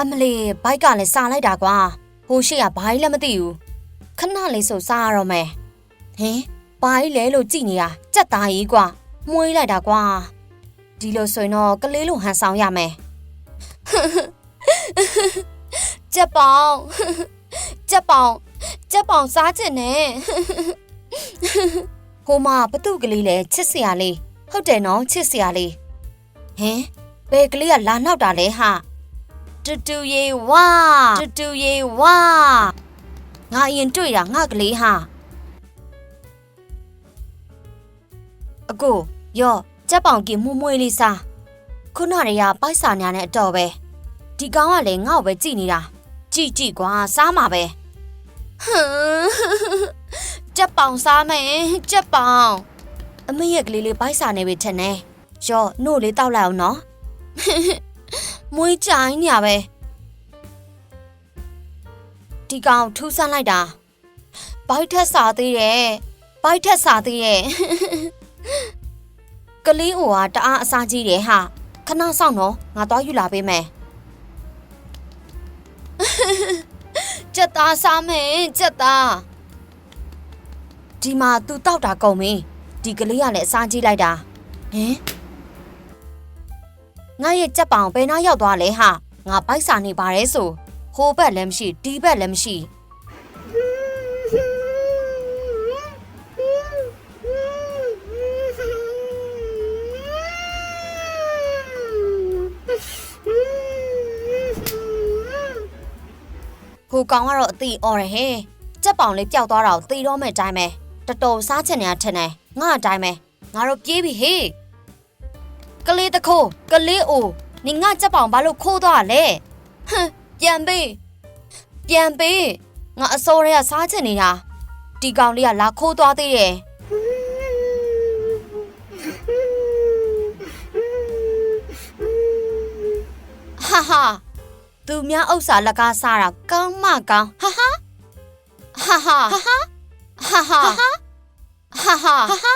အမလီဘိုက်ကလည်းစားလိုက်တာကွာဟိုရှိကဘာကြီးလည်းမသိဘူးခဏလေးဆိုစားရတော့မယ်ဟင်ဘာကြီးလဲလို့ကြည်နေတာကြက်သားကြီးကွာမွေးလိုက်တာကွာဒီလိုဆိုရင်တော့ကလေးလိုဟန်ဆောင်ရမယ်ကြက်ပေါင်ကြက်ပေါင်ကြက်ပေါင်စားချင်နဲ့ဟိုမှာဘသူ့ကလေးလဲချစ်စရာလေးဟုတ်တယ်နော်ချစ်စရာလေးဟင်ဘယ်ကလေးကလာနောက်တာလဲဟာ တူတူရေဝါတူတူရေဝါငါအရင်တွေ့တာငါကလေးဟာအကိုယောကြက်ပောင်ကင်မှုမွေးလေးစားခုနတွေကပိုက်စာညာနဲ့အတော်ပဲဒီကောင်ကလည်းငါ့ကိုပဲကြည်နေတာကြည်ကြည်ကွာစားမှာပဲဟမ်ကြက်ပောင်စားမယ်ကြက်ပောင်အမေရဲ့ကလေးလေးပိုက်စာနေပြီထင်တယ်ယောနို့လေးတောက်လိုက်အောင်နော် မွေးကြိုင်းညာပဲဒီကောင်ထူးဆန်းလိုက်တာဘိုက်ထက်စားသေးတယ်ဘိုက်ထက်စားသေးရဲ့ကလေးအိုဟာတအားအစားကြီးတယ်ဟာခဏဆောင်တော့ငါသွားယူလာပေးမယ်ကြက်သားစားမယ်ကြက်သားဒီမှာ तू တောက်တာကုန်ပြီဒီကလေးကလည်းအစားကြီးလိုက်တာဟင် ငါရဲ့ကြက်ပောင်ဘယ်နှရောက်သွားလဲဟာငါပိုက်စာနေပါတယ်ဆိုဟိုဘက်လည်းမရှိဒီဘက်လည်းမရှိဟိုကောင်ကတော့အတိအော်ရဟဲကြက်ပောင်လေးပျောက်သွားတာကိုသိတော့မဲ့အတိုင်းပဲတော်တော်စားချင်နေတာထင်တယ်ငါအတိုင်းပဲငါတို့ပြေးပြီဟေး ကလေးတခိုးကလေးအိုနင်ငါကြက်ပောင်ဘာလို့ခိုးသွားလဲဟမ်ပြန်ပေးပြန်ပေးငါအစိုးရကစားချင်နေတာဒီကောင်လေးကလာခိုးသွားသေးတယ်ဟာဟာသူများဥစ္စာလက်ကားစားတာကောင်းမကောင်းဟာဟာဟာဟာဟာဟာဟာဟာဟာဟာ